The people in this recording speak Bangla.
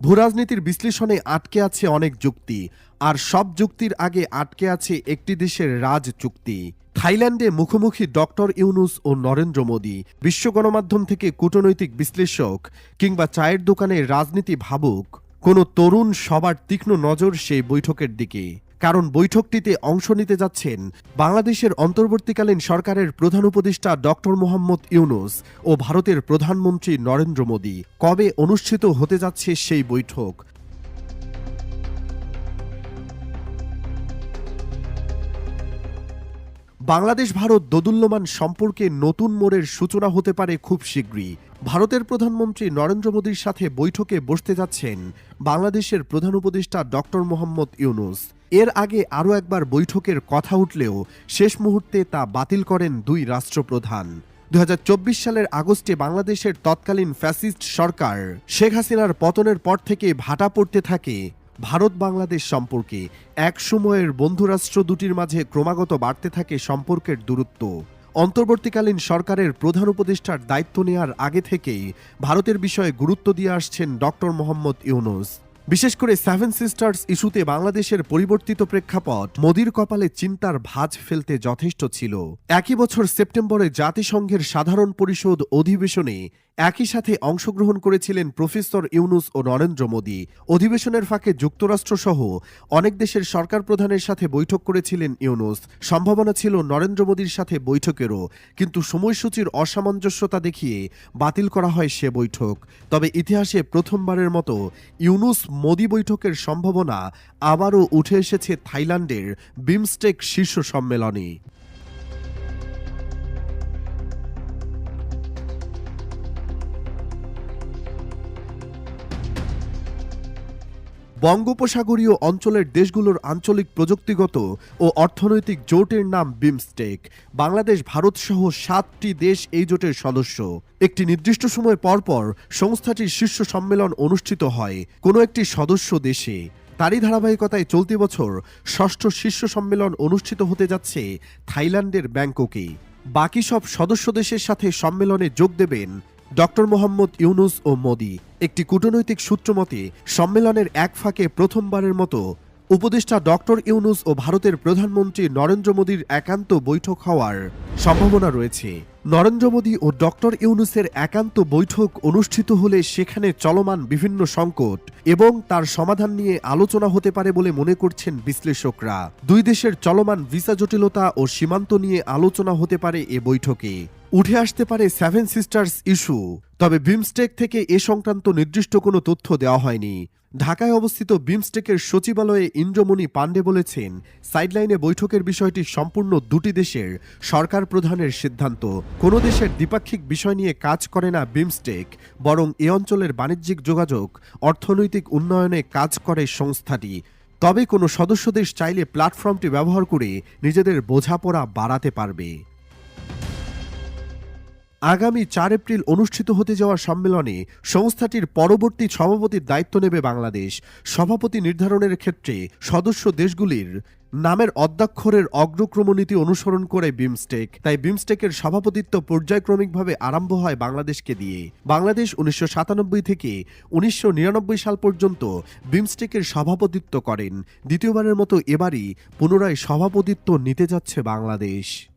ভূরাজনীতির বিশ্লেষণে আটকে আছে অনেক যুক্তি, আর সব যুক্তির আগে আটকে আছে একটি দেশের রাজ চুক্তি। থাইল্যান্ডে মুখোমুখি ডক্টর ইউনুস ও নরেন্দ্র মোদী, বিশ্ব গণমাধ্যম থেকে কূটনৈতিক বিশ্লেষক কিংবা চায়ের দোকানে রাজনীতি ভাবুক। কোনো তরুণ সবার তীক্ষ্ণ নজর সেই বৈঠকের দিকে। কারণ বৈঠকটিতে অংশ নিতে যাচ্ছেন বাংলাদেশের অন্তর্বর্তীকালীন সরকারের প্রধান উপদেষ্টা ডক্টর মোহাম্মদ ইউনুস ও ভারতের প্রধানমন্ত্রী নরেন্দ্র মোদী। কবে অনুষ্ঠিত হতে যাচ্ছে সেই বৈঠক? বাংলাদেশ ভারত দোদুল্যমান সম্পর্কে নতুন মোড়ের সূচনা হতে পারে খুব শীঘ্রই। ভারতের প্রধানমন্ত্রী নরেন্দ্র মোদীর সাথে বৈঠকে বসতে যাচ্ছেন বাংলাদেশের প্রধান উপদেষ্টা ডক্টর মোহাম্মদ ইউনুস। এর আগে আরও একবার বৈঠকের কথা উঠলেও শেষ মুহূর্তে তা বাতিল করেন দুই রাষ্ট্রপ্রধান। দু হাজার চব্বিশ সালের আগস্টে বাংলাদেশের তৎকালীন ফ্যাসিস্ট সরকার শেখ হাসিনার পতনের পর থেকে ভাটা পড়তে থাকে ভারত বাংলাদেশ সম্পর্কে। এক সময়ের বন্ধুরাষ্ট্র দুটির মাঝে ক্রমাগত বাড়তে থাকে সম্পর্কের দূরত্ব। অন্তর্বর্তীকালীন সরকারের প্রধান উপদেষ্টার দায়িত্ব নেয়ার আগে থেকেই ভারতের বিষয়ে গুরুত্ব দিয়ে আসছেন ডক্টর মোহাম্মদ ইউনুস। বিশেষ করে সেভেন সিস্টার্স ইস্যুতে বাংলাদেশের পরিবর্তিত প্রেক্ষাপট মোদির কপালে চিন্তার ভাঁজ ফেলতে যথেষ্ট ছিল। একই বছর সেপ্টেম্বরে জাতিসংঘের সাধারণ পরিষদ অধিবেশনে একই সাথে অংশগ্রহণ করেছিলেন প্রফেসর ইউনুস ও নরেন্দ্র মোদী। অধিবেশনের ফাঁকে যুক্তরাষ্ট্রসহ অনেক দেশের সরকার প্রধানের সাথে বৈঠক করেছিলেন ইউনুস। সম্ভাবনা ছিল নরেন্দ্র মোদীর সাথে বৈঠকেরও, কিন্তু সময়সূচির অসামঞ্জস্যতা দেখিয়ে বাতিল করা হয় সে বৈঠক। তবে ইতিহাসে প্রথমবারের মতো ইউনুস মোদী বৈঠকের সম্ভাবনা আবারও উঠে এসেছে থাইল্যান্ডের বিমস্টেক শীর্ষ সম্মেলনে। বঙ্গোপসাগরীয় অঞ্চলের দেশগুলোর আঞ্চলিক প্রযুক্তিগত ও অর্থনৈতিক জোটের নাম বিমস্টেক। বাংলাদেশ, ভারত সহ সাতটি দেশ এই জোটের সদস্য। একটি নির্দিষ্ট সময় পরপর সংস্থাটির শীর্ষ সম্মেলন অনুষ্ঠিত হয় কোনো একটি সদস্য দেশে। তারই ধারাবাহিকতায় চলতি বছর ষষ্ঠ শীর্ষ সম্মেলন অনুষ্ঠিত হতে যাচ্ছে থাইল্যান্ডের ব্যাংককে। বাকি সব সদস্য দেশের সাথে সম্মেলনে যোগ দেবেন ডক্টর মোহাম্মদ ইউনুস ও মোদি একটি কূটনৈতিক সূত্রমতে সম্মেলনের এক ফাঁকে প্রথমবারের মতো উপদেষ্টা ডক্টর ইউনুস ও ভারতের প্রধানমন্ত্রী নরেন্দ্র মোদীর একান্ত বৈঠক হওয়ার সম্ভাবনা রয়েছে। নরেন্দ্র মোদী ও ডক্টর ইউনুসের একান্ত বৈঠক অনুষ্ঠিত হলে সেখানে চলমান বিভিন্ন সংকট এবং তার সমাধান নিয়ে আলোচনা হতে পারে বলে মনে করছেন বিশ্লেষকরা। দুই দেশের চলমান ভিসা জটিলতা ও সীমান্ত নিয়ে আলোচনা হতে পারে এ বৈঠকে। উঠে আসতে পারে সেভেন সিস্টার্স ইস্যু তবে বিমস্টেক থেকে এ সংক্রান্ত নির্দিষ্ট কোনো তথ্য দেওয়া হয়নি। ঢাকায় অবস্থিত বিমস্টেকের সচিবালয়ে ইন্দ্রমণি পাণ্ডে বলেছেন, সাইডলাইনে বৈঠকের বিষয়টি সম্পূর্ণ দুটি দেশের সরকার প্রধানের সিদ্ধান্ত। কোনো দেশের দ্বিপাক্ষিক বিষয় নিয়ে কাজ করে না বিমস্টেক, বরং এ অঞ্চলের বাণিজ্যিক যোগাযোগ, অর্থনৈতিক উন্নয়নে কাজ করে সংস্থাটি। তবে কোনো সদস্য দেশ চাইলে প্ল্যাটফর্মটি ব্যবহার করে নিজেদের বোঝাপড়া বাড়াতে পারবে। আগামী চার এপ্রিল অনুষ্ঠিত হতে যাওয়া সম্মেলনে সংস্থাটির পরবর্তী সভাপতির দায়িত্ব নেবে বাংলাদেশ। সভাপতি নির্ধারণের ক্ষেত্রে সদস্য দেশগুলির নামের অধ্যাক্ষরের অগ্রক্রমনীতি অনুসরণ করে বিমস্টেক। তাই বিমস্টেকের সভাপতিত্ব পর্যায়ক্রমিকভাবে আরম্ভ হয় বাংলাদেশকে দিয়ে। বাংলাদেশ উনিশশো সাতানব্বই থেকে উনিশশো নিরানব্বই সাল পর্যন্ত বিমস্টেকের সভাপতিত্ব করেন। দ্বিতীয়বারের মতো এবারই পুনরায় সভাপতিত্ব নিতে যাচ্ছে বাংলাদেশ।